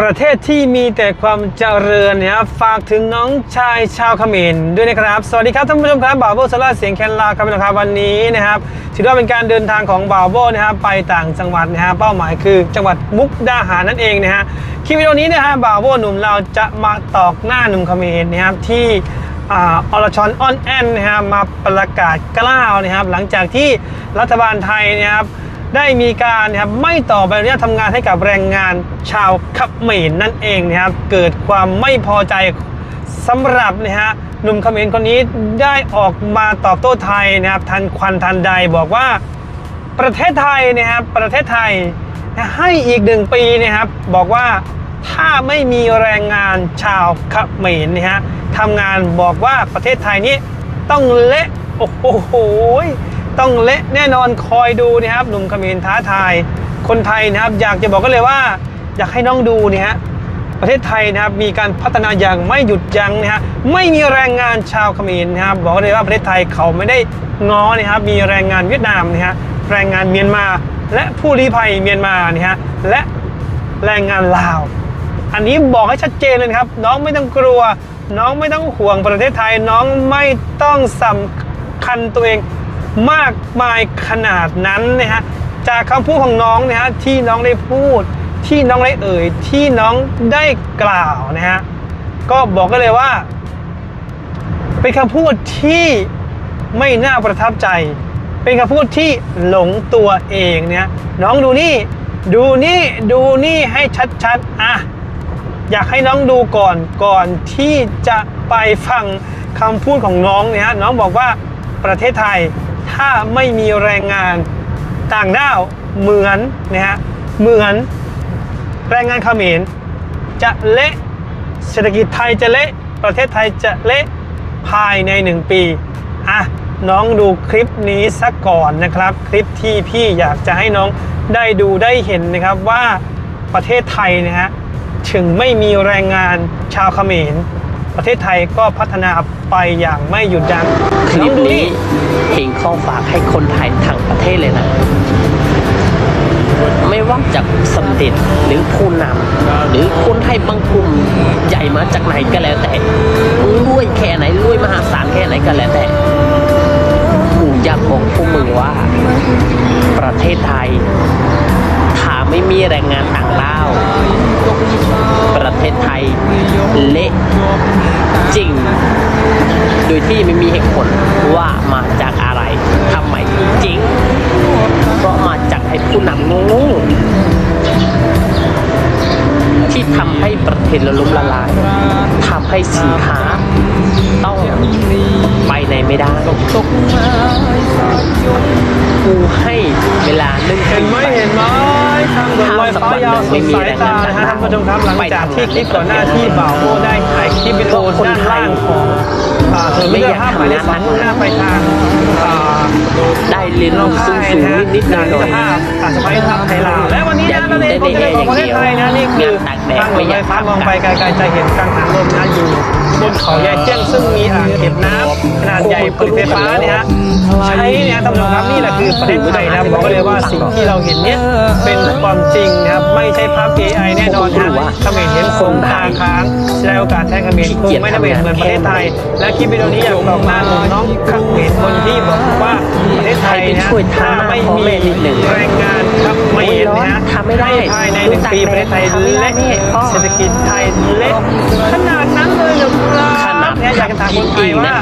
ประเทศที่มีแต่ความเจริญนะครับฝากถึงน้องชายชาวเขมรด้วยนะครับ สวัสดีครับท่านผู้ชมครับบ่าวโบสลาเสียงแคนลาครับนะครับวันนี้นะครับถือว่าเป็นการเดินทางของบ่าวโบนะครับไปต่างจังหวัดนะฮะเป้าหมายคือจังหวัดมุกดาหารนั่นเองนะฮะคลิปวิดีโอนี้นะฮะบ่าวโบหนุ่มเราจะมาตอกหน้าหนุ่มเขมรนะครับที่ออรชอนออนแอนนะครับมาประกาศกล้าวนะครับหลังจากที่รัฐบาลไทยนะครับ ได้มีการนะครับไม่ต่อใบอนุญาตทำงานให้กับแรงงานชาวเขมรนั่นเองนะครับ เกิดความไม่พอใจสำหรับนะฮะหนุ่มเขมรคนนี้ได้ออกมาตอบโต้ไทยนะครับ ทันควันทันใดบอกว่าประเทศไทยนะครับประเทศไทยให้อีกหนึ่งปีนะครับ บอกว่าถ้าไม่มีแรงงานชาวเขมรนะฮะทำงานบอกว่าประเทศไทยนี้ต้องเละโอ้โห ต้องเละแน่นอนคอยดูนะครับหนุ่มขมรท้าทายคนไทยนะครับ อยากจะบอกกันเลยว่า อยากให้น้องดูเนี่ยฮะประเทศไทยนะครับมีการพัฒนาอย่างไม่หยุดยั้งนะฮะไม่มีแรงงานชาวเขมรนะครับ บอกเลยว่าประเทศไทยเขาไม่ได้ง้อนะครับมีแรงงานเวียดนามนะฮะแรงงานเมียนมา และผู้ลี้ภัยเมียนมานะฮะและแรงงานลาว อันนี้บอกให้ชัดเจนเลยครับ น้องไม่ต้องกลัว น้องไม่ต้องห่วงประเทศไทยน้องไม่ต้องสำคัญตัวเอง มากมายขนาดนั้นนะฮะจากคำพูดของน้องนะฮะที่น้องได้พูด ที่น้องได้เอ่ย ที่น้องได้กล่าวนะฮะก็บอกกันเลยว่า เป็นคำพูดที่ไม่น่าประทับใจ เป็นคำพูดที่หลงตัวเองเนี่ยน้องดูนี่ ดูนี่ดูนี่ให้ชัดๆอะอยากให้น้องดูก่อนก่อนที่จะไปฟังคำพูดของน้องเนี่ยฮะน้องบอกว่าประเทศไทย ถ้าไม่มีแรงงานต่างด้าวเหมือนนะฮะเหมือนแรงงานเขมรจะเละเศรษฐกิจไทยจะเละประเทศไทยจะเละภายในหนึ่งปีอะน้องดูคลิปนี้สักก่อนนะครับ คลิปที่พี่อยากจะให้น้องได้ดูได้เห็นนะครับว่าประเทศไทยนะฮะถึงไม่มีแรงงานชาวเขมรประเทศไทยก็พัฒนาไปอย่างไม่หยุดยัง้งคลิปนี้ เองข้อฝากให้คนไทยทั้งประเทศเลยนะ ไม่ว่าจากสมเด็จหรือผู้นำหรือคนไทยบางกลุ่มใหญ่มาจากไหนก็แล้วแต่รวยแค่ไหนรวยมหาศาลแค่ไหนก็แล้วแต่กูอยากบอกพวกมึงว่า ประเทศไทย ไม่มีแรงงานต่างด้าว ประเทศไทยเละจริง โดยที่ไม่มีเหตุผลว่ามาจากอะไรทำไมจริงเพราะมาจากไอ้ผู้นำง่ๆที่ทำให้ประเทศเราล้มละลายทำให้สินค้าต้องไปไหนไม่ได้กูให้เวลาหนึ่งเห็นไหมเห็นไหม ทางด่วนลอยฟ้ายาวสุดสายตานะฮะท่านผู้ชมครับหลังจากที่คลิปก่อนหน้าที่บ่าวโมได้ถ่ายคลิปวิดีโอด้านล่างของอ่าถนนมิตรภาพหมายเลขสองมุ่งหน้าไปทางอ่า ได้เรียนน้องรู้สูค่างยสูงนะฮะนิดๆหด่านมิน่ตอรยภาพอาจจะไปทางไทยลาวและวันนี้นะนั่นเองผมจะของประเทศไทยนะนี่คือทางด่วนลอยฟ้ามองไปไกลๆจะเห็นกังหันลมนะอยู่บนเขาใหญ่เจี้ยงซึ่งมีอ่างเก็บน้ำขนาดใหญ่ผลิตไฟฟ้าเนี่ยฮะใช้เนี่ยท่านผู้ชมครับนี่แหละคือประเทศไทยนะบอกเลยว่าสิ่งที่เราเห็นเนี่ยเป็นความจริงนะครับไม่ใช่ภาพ AI แน่นอนนะเขมรเห็นคงตาค้างแสดงโอกาสแทนเขมรคงไม่ได้เป็นเหมือนประเทศไทย และคลิปวิดีโอนี้อยากบอกมาหนุ่มน้องเขมรคนที่บอกว่าประเทศไทยนะถ้าไม่มีแรงงานเขมรนะฮะให้ภายในหนึ่งปีประเทศไทยเละเศรษฐกิจไทยเละขนาดนั้นเลยเหรอครับเนี่ยอยากจะถามคนไทยว่า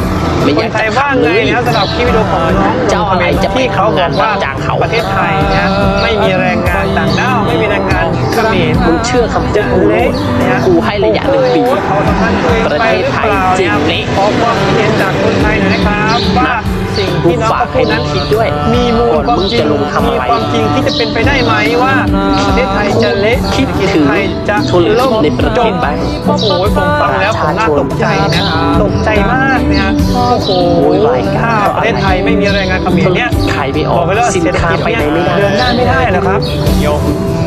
คนไทยว่าไงนะสำหรับคลิปวิดีโอของน้องเจ้าอะไรจะไปที่เขาบอกว่าทำงานรับจ้างเขาประเทศไทยนะไม่มีแรงงานต่างด้าวไม่มีแรงงานเขมรมึงเชื่อคำพูจะดกูเละนะฮะกูให้ระยะหนึ่งปีโอ้โเขาทำงานตัวเองประไปเทศหรือไทเปยล่าจริงเนี่ยเละขอความคิดเห็นจากคนไทยหน่อยนะครับว่า สิ่งที่น้องเขาพูดนั้นกูฝากให้มึงคิดด้วย มีมูลความจริงก่อนมึงจะลงทำอะไรมีความจริงที่จะเป็นไปได้ไหมว่าประเทศไทยจะเละคิดเศรษฐกิจถึงไทยจะธุรกิจล่มในประเทศจมบ้างโอ้โหผมฟังแล้วผมน่าตกใจนะตกใจมากนะฮะโอ้โหโวยวายถ้าประเทศไทยไม่มีแรงงานเขมรเนี่ยขายไม่ออกบอกไปเลยว่าสินเศรษฐค้ากิจไปเนี่ยไหนไม่ได้เดินหน้าไม่ได้เหรอครับ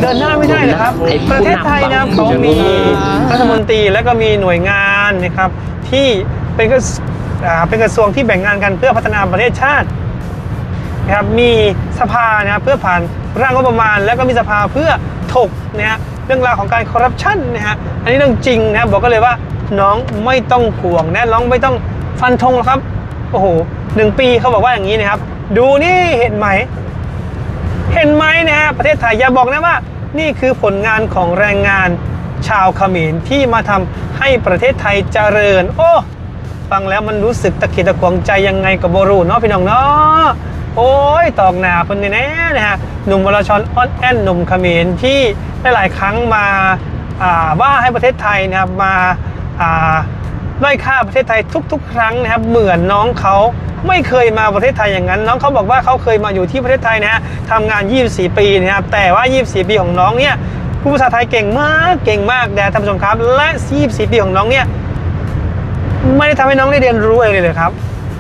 เดินหน้าไม่ได้เหรอครับไอ้ผู้ประเทศไทยนะนำเขามีรัฐมนตรีและก็มีหน่วยงานนะครับที่เป็นกระทรอ่า เป็นกระทรวงที่แบ่งงานกันเพื่อพัฒนาประเทศชาตินะครับมีสภานะเพื่อผ่านร่างงบประมาณ แล้วก็มีสภาเพื่อถกนะฮะรื่องราวของการคอร์รัปชันนะฮะอันนี้เรื่องจริงนะบอกกันเลยว่าน้องไม่ต้องห่วงนะน้องไม่ต้องฟันธงหรอกครับโอ้โหหนึ่งปีเขาบอกว่าอย่างนี้นะครับ ดูนี่เห็นไหม เห็นไหมนะฮะประเทศไทยอย่าบอกนะว่า นี่คือผลงานของแรงงานชาวเขมรที่มาทำให้ประเทศไทยเจริญ โอ้ ฟังแล้วมันรู้สึกตะขิดตะขวงใจยังไงกับโบรูเนาะพี่น้องเนาะโอ้ยตอกหนาคนนี้แน่นะฮะหนุ่มวรชรอ้อนแอนหนุ่มเขมรที่หลายๆครั้งมาว่าให้ประเทศไทยนะครับมาด้อยค่าประเทศไทยทุก ๆ ครั้งนะครับเหมือนน้องเขาไม่เคยมาประเทศไทยอย่างนั้น น้องเขาบอกว่าเขาเคยมาอยู่ที่ประเทศไทยนะฮะทำงาน 24 ปีนะครับแต่ว่า 24 ปีของน้องเนี่ยพูดภาษาไทยเก่งมากเก่งมากแต่ท่านผู้ชมครับ และ 24 ปีของน้องเนี่ย ไม่ได้ทำให้น้องได้เรียนรู้อะไรเลยเลยครับ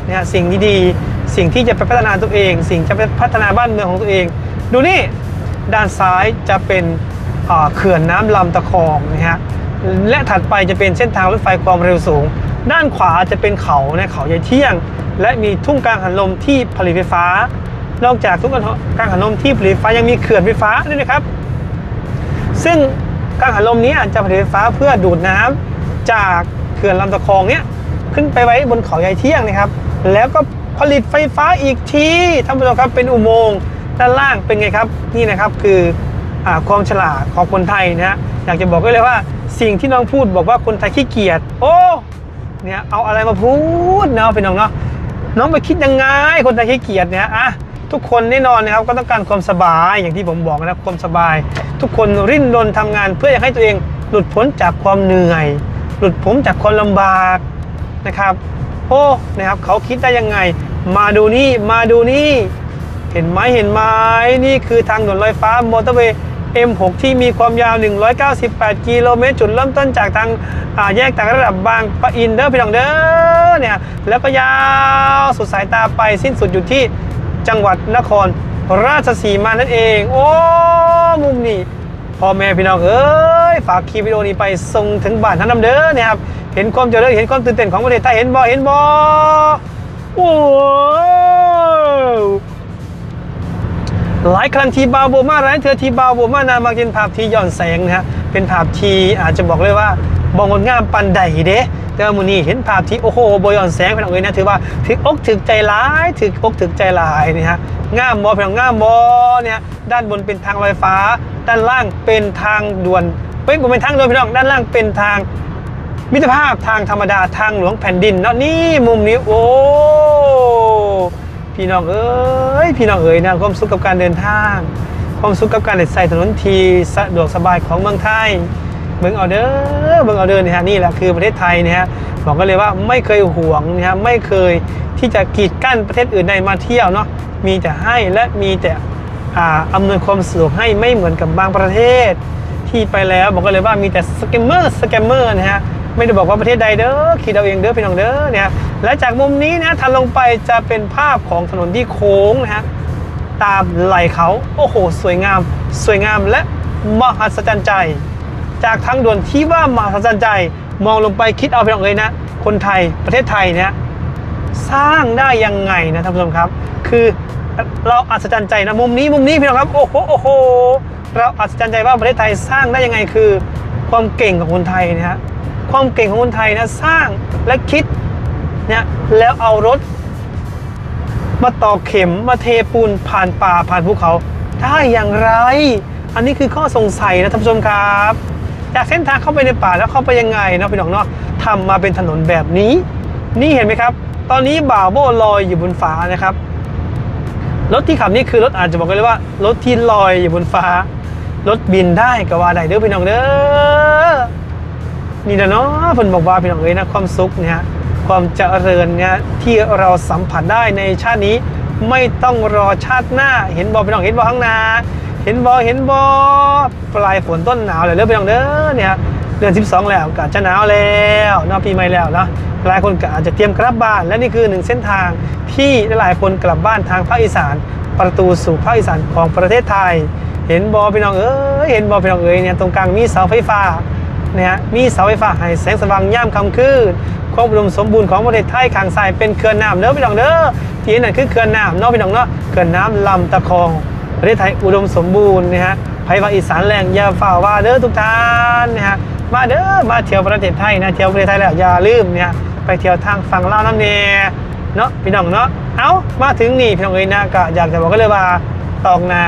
เนี่ยสิ่งดีๆสิ่งที่จะไปพัฒนาตัวเอง สิ่งจะไปพัฒนาบ้านเมืองของตัวเอง ดูนี่ด้านซ้ายจะเป็นอ่าเขื่อนน้ำลำตะคองนะฮะและถัดไปจะเป็นเส้นทางรถไฟความเร็วสูง ด้านขวาจะเป็นเขานะเขาใหญ่เที่ยง และมีทุ่งกลางหันลมที่ผลิตไฟฟ้า นอกจากทุ่งกลางหันลมที่ผลิตไฟฟ้ายังมีเขื่อนไฟฟ้าด้วยนะครับ ซึ่งกังหันลมนี้จะผลิตไฟฟ้าเพื่อดูดน้ำจากเขื่อนลำตะคองเนี้ย ขึ้นไปไว้บนเขาใหญ่เที่ยงนะครับ แล้วก็ผลิตไฟฟ้าอีกทีท่านผู้ชมครับเป็นอุโมงค์ด้านล่างเป็นไงครับนี่นะครับคืออความฉลาดของคนไทยนะฮะอยากจะบอกไว้เลยว่าสิ่งที่น้องพูดบอกว่าคนไทยขี้เกียจโอ้เนี่ยเอาอะไรมาพูดเนาะพี่น้องเนาะน้องไปคิดยังไงคนไทยขี้เกียจเนี่ยอะทุกคนแน่นอนนะครับก็ต้องการความสบายอย่างที่ผมบอกนะความสบาย ทุกคนริ้นรนทำงานเพื่ออยากให้ตัวเองหลุดพ้นจากความเหนื่อย หลุดพ้นจากความลำบาก นะครับโอ้นะครับเขาคิดได้ยังไง มาดูนี่มาดูนี่เห็นไหมเห็นไหมนี่คือทางด่วนลอยฟ้ามอเตอร์เวย์ M6 ที่มีความยาว 198 กิโลเมตรจุดเริ่มต้นจากทางาแยกต่างระดับบางปะอินเด้อพี่น้องเด้อเนี่ยแล้วก็ยาวสุดสายตาไปสิ้นสุดอยู่ที่จังหวัดนครราชสีมานั่นเอง โอ้มุมนี้พ่อแม่พี่น้องเอ้ยฝากคลิปวิดีโอนี้ไปส่งถึงบ้านท่านนำเด้อเนี่ยครับ เห็นความเจริญเห็นความตื่นเต้นของประเทศไทยเห็นบ่เห็นบ่โอ้หลายครั้งทีบาโบมาหลายเธอทีบาโบมานามาเป็นภาพที่ย้อนแสงนะฮะเป็นภาพที่อาจจะบอกเลยว่าบองงดงามปันใดเด้แต่ว่ามูนี่เห็นภาพที่โอ้โหบย้อนแสงเป็นองเอ้ยนะถือว่าถึกอกถึกใจร้ายถึกอกถึกใจหลายนี่ฮะงามบอเป็นองงามบอเนี่ยด้านบนเป็นทางลอยฟ้า ด้านล่างเป็นทางด่วนเป็นผมเป็นทางด่วนพี่น้องด้านล่างเป็นทาง มิตรภาพทางธรรมดาทางหลวงแผ่นดินเนาะนี่มุมนี้โอ้พี่น้องเอ้ยพี่น้องเอ้ยนะความสุขกับการเดินทาง ความสุขกับการเดินใส่ถนนทีสะดวกสบายของเมืองไทยเบิ่งเอาเด้อเบิ่งเอาเด้อนี่ฮะนี่แหละคือประเทศไทยนะฮะบอกกันเลยว่าไม่เคยห่วงนะฮะไม่เคยที่จะกีดกั้นประเทศอื่นใดมาเที่ยวเนาะมีแต่ให้และมีแต่อ่าอำนวยความสะดวกให้ไม่เหมือนกับบางประเทศ ที่ไปแล้วบอกกันเลยว่ามีแต่สแกมเมอร์สแกมเมอร์นะฮะ ไม่ได้บอกว่าประเทศใดเด้อคิดเอาเองเด้อพี่น้องเด้อเนี่ยฮะและจากมุมนี้นะถัดลงไปจะเป็นภาพของถนนที่โค้งนะฮะตามไหลเขาโอ้โห สวยงาม สวยงามและมหัศจรรย์ใจ จากทางด่วนที่ว่ามหัศจรรย์ใจมองลงไปคิดเอาพี่น้องเลยนะคนไทยประเทศไทยเนี่ยสร้างได้ยังไงนะท่านผู้ชมครับ คือเราอัศจรรย์ใจนะมุมนี้มุมนี้พี่น้องครับโอ้โหโอ้โหเราอัศจรรย์ใจว่าประเทศไทยสร้างได้ยังไงคือ ความเก่งของคนไทยนะฮะ ความเก่งของคนไทยนะสร้างและคิดเนี่ยแล้วเอารถ มาตอกเข็มมาเทปูนผ่านป่าผ่านภูเขาได้อย่างไร อันนี้คือข้อสงสัยนะท่านผู้ชมครับจากเส้นทางเข้าไปในป่าแล้วเข้าไปยังไงเนาะพี่น้องเนาะทำมาเป็นถนนแบบนี้ นี่เห็นไหมครับ ตอนนี้บ่าวโบลอยอยู่บนฟ้านะครับรถที่ขับนี่คือรถอาจจะบอกกันเลยว่ารถที่ลอยอยู่บนฟ้า รถบินได้ก็ว่าได้เด้อพี่น้องเด้อ นี่นะเนาะเพิ่นบอกว่าพี่น้องเอ้ยนะความสุขเนี่ยความเจริญเนี่ยที่เราสัมผัสได้ในชาตินี้ ไม่ต้องรอชาติหน้า เห็นบอพี่น้องเห็นบอข้างหน้าเห็นบอเห็นบอปลายฝนต้นหนาวเลยเด้อพี่น้องเด้อเนี่ยเดือน 12 แล้วก็จะหนาวแล้วนะปีใหม่แล้วนะหลายคนก็อาจจะเตรียมกลับบ้าน และนี่คือหนึ่งเส้นทางที่หลายคนกลับบ้านทางภาคอีสาน ประตูสู่ภาคอีสานของประเทศไทย เห็นบอพี่น้องเอ้ยเห็นบอพี่น้องเอ้ยเนี่ยตรงกลางมีเสาไฟฟ้า นะฮะมีเสาไฟฟ้าให้แสงสว่างย่ามค่ำคืนความอุดมสมบูรณ์ของประเทศไทยขางซ้ายเป็นเขื่อนน้ำเด้อพี่น้องเด้อที่นั่นคือเขื่อนน้ำเนาะพี่น้องเนาะเขื่อนน้ำลำตะคอง ประเทศไทยอุดมสมบูรณ์นะฮะภัยวาอีสานแรงอย่าฝ่าว่าเด้อทุกท่านนะฮะมาเด้อมาเที่ยวประเทศไทยนะเที่ยวประเทศไทยแล้วอย่าลืมเนี่ยไปเที่ยวทางฝั่งลาวน้ำเนเนาะพี่น้องเนาะเอ้ามาถึงนี่พี่น้องเอ้ยนะก็อยากจะบอกกันเลยว่าตอกนา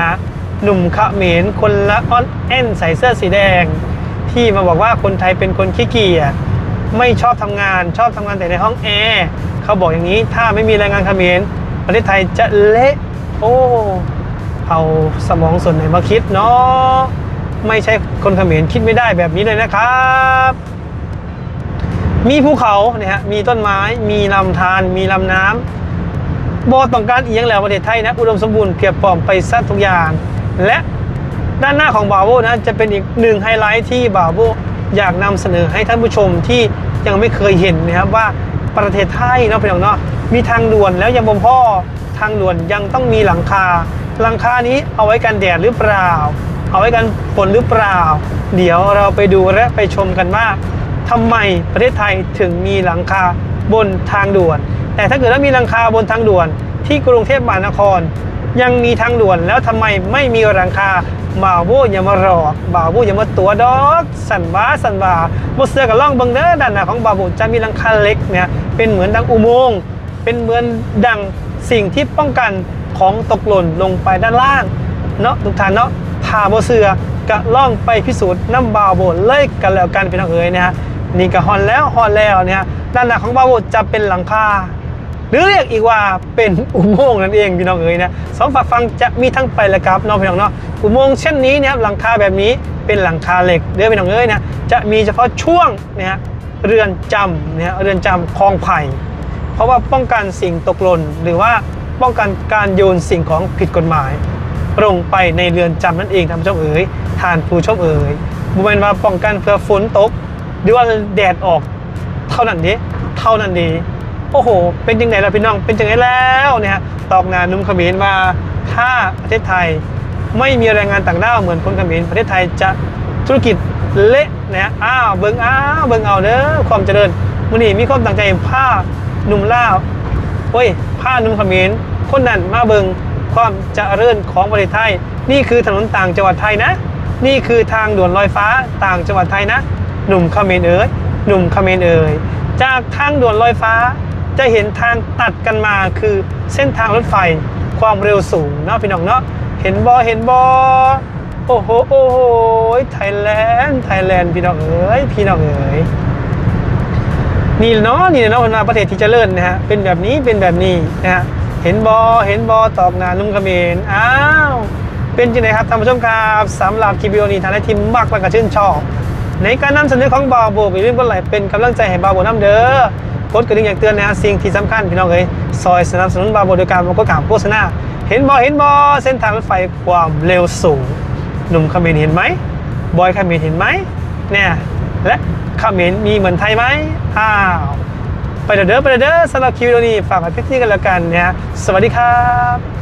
หนุ่มเขมรคนละอ้อนแอนใส่เสื้อสีแดง ที่มาบอกว่าคนไทยเป็นคนขี้เกียจไม่ชอบทำงานชอบทำงานแต่ในห้องแอร์เขาบอกอย่างนี้ถ้าไม่มีแรงงานเขมรประเทศไทยจะเละโอ้เอาสมองส่วนไหนมาคิดเนาะไม่ใช่คนเขมรคิดไม่ได้แบบนี้เลยนะครับ มีภูเขาเนี่ยฮะมีต้นไม้มีลำธารมีลำน้ำบอต้องการเอียงแล้วประเทศไทยนะอุดมสมบูรณ์เพียบพร้อมไปซะทุกอย่าง และ ด้านหน้าของบาโวนะจะเป็นอีกหนึ่งไฮไลท์ที่บาโวอยากนำเสนอให้ท่านผู้ชมที่ยังไม่เคยเห็นนะครับว่าประเทศไทยเนาะพี่น้องเนาะมีทางด่วนแล้วยังบ่พ่อทางด่วนยังต้องมีหลังคา หลังคานี้เอาไว้กันแดดหรือเปล่า เอาไว้กันฝนหรือเปล่า เดี๋ยวเราไปดูและไปชมกันว่าทำไมประเทศไทยถึงมีหลังคาบนทางด่วน แต่ถ้าเกิดว่ามีหลังคาบนทางด่วนที่กรุงเทพมหานคร ยังมีทางด่วนแล้วทำไมไม่มีหลังคาบ่าวโบอย่ามาหลอกบ่าวโบอย่ามาตัวดอกสันว้าสันว่าบเสือกับล่องบิงเด้อด้านหน้าของบ่าวโบจะมีหลังคาเล็กเนี่ยเป็นเหมือนดังอุโมงค์เป็นเหมือนดังสิ่งที่ป้องกันของตกหล่นลงไปด้านล่างเนาะทุกท่านเนาะพาโบเสือกะล่องไปพิสูจน์น้ำบาวโบเลยกันแล้วกันเป็นน้องเอ๋ยนะฮะนี่ก็ฮอนแล้วฮอนแล้วเนี่ยด้านหน้าของบาวโบจะเป็นหลังคา หรือเรียกอีกว่าเป็นอุโมงค์นั่นเองพี่น้องเอ๋ยนะสองฝั่งฟังจะมีทั้งไปและกลับน้องพี่น้องเนาะอุโมงค์เช่นนี้เนี่ยหลังคาแบบนี้เป็นหลังคาเหล็กเด้อพี่น้องเอ๋ยนะจะมีเฉพาะช่วงเนี่ยฮะเรือนจำเนี่ยฮะเรือนจำคลองไผ่เพราะว่าป้องกันสิ่งตกหล่นหรือว่าป้องกันการโยนสิ่งของผิดกฎหมายลงไปในเรือนจำนั่นเองท่านผู้ชมเอ๋ยทานผู้ชมเอ๋ยบุเมนมาป้องกันเพื่อฝนตกหรือว่าแดดออก เท่านั้นดีเท่านั้นดี โอ้โห เป็นยังไงล่ะพี่น้อง เป็นยังไงแล้วเนี่ยฮะตอกงานนุ่มขมรมาถ้าประเทศไทยไม่มีแรงงานต่างด้าวเหมือนคนขมรประเทศไทยจะธุรกิจเละนะอ้าวเบิ่งอ้าวเบิ่งเอาเด้อความเจริญมื้อนี้มีความตั้งใจผ้าหนุ่มล่าวเฮ้ยผ้าหนุ่มขมรคนนั้นมาเบิ่งความเจริญของประเทศไทย นี่คือถนนต่างจังหวัดไทยนะ นี่คือทางด่วนลอยฟ้าต่างจังหวัดไทยนะ หนุ่มขมรเอ๋ยหนุ่มขมรเอ๋ยจากทางด่วนลอยฟ้า จะเห็นทางตัดกันมาคือเส้นทางรถไฟความเร็วสูงเนาะพี่น้องเนาะเห็นบอเห็นบอโอ้โหโอ้โหไทยแลนด์ไทยแลนด์พี่น้องเอ๋ยพี่น้องเอ๋ยนี่เนาะนี่เนาะคนมาประเทศที่เจริญนะฮะเป็นแบบนี้เป็นแบบนี้นะฮะเห็นบอเห็นบอตอกนานุ่มกระเมรอ้าวเป็นจังไงครับท่านผู้ชมครับสำหรับคลิปวิดีโอนี้ทางได้ทีมมากและก็ชื่นชอบในการนำเสนอของบาโบอย่าลืมกดไลค์เป็นกำลังใจให้บาโบน้ำเด้อ กดกระดิ่งอย่างเตือนนะฮะสิ่งที่สำคัญพี่น้องเอ้ยซอยสนับสนุนบาโบโดยการมาก็กล่าวโฆษณาเห็นบอเห็นบอเส้นทางรถไฟความเร็วสูงหนุ่มเขมรเห็นไหมบอยเขมรเห็นไหมเนี่ยและเขมเมีเหมือนไทยไหมอ้าวไปเด้อไปเด้อสำหรับคิวิดีโอนี้ฝากไว้เพี่ที่กันแล้วกันนะฮะสวัสดีครับ